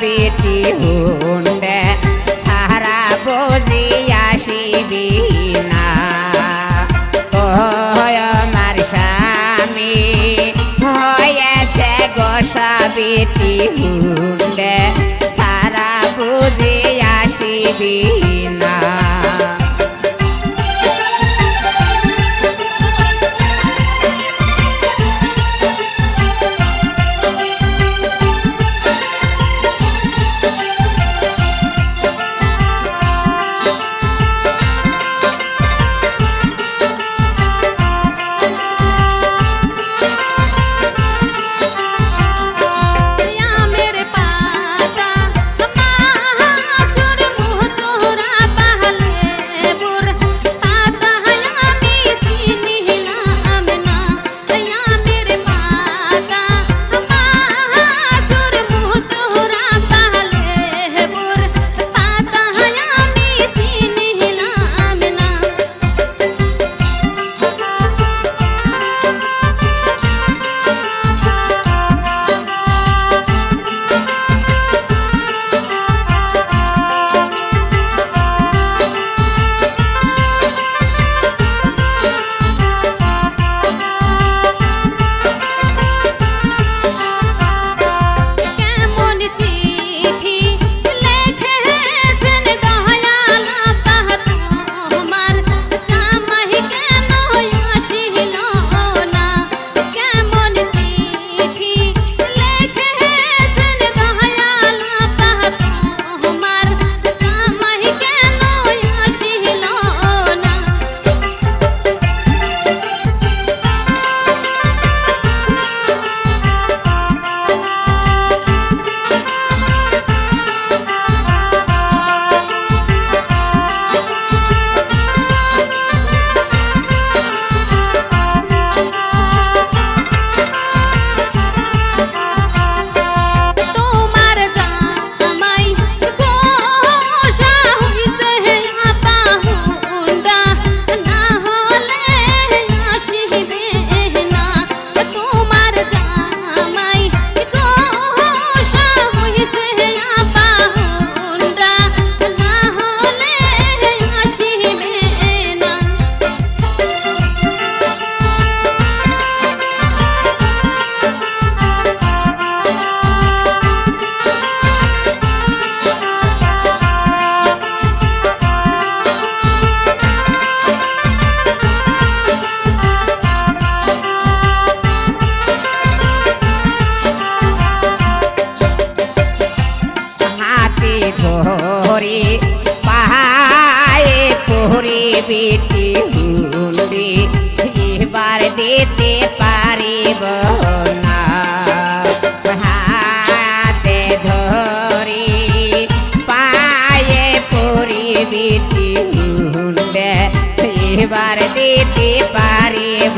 বেটি হুন্ডে সারা বুঝি আসিবি না। ও আমার স্বামী, হয়েছে গোসা বেটি হুন্ডে সারা বুঝি আসিবি পেটে ভুল রে এবার দিতে পারিব না। হাতে ধরে, পায়ে পরিবিটি ভুল রে এবার দিতে পারিব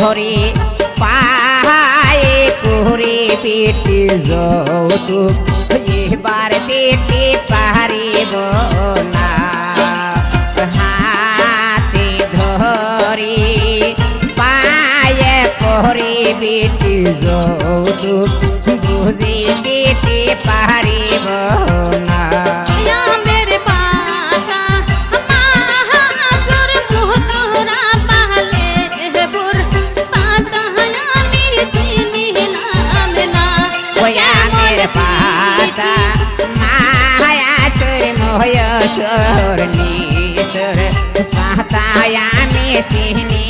ধরি পায়ে পুরি পিটি যৌতুক, এবার পারিব না হাতে পায়ে পরি বিটি যৌতুক, বুঝি দিতে পারিব পাতা। মায়া চোর মোয় চোর নিসর পাতা আমি চিনি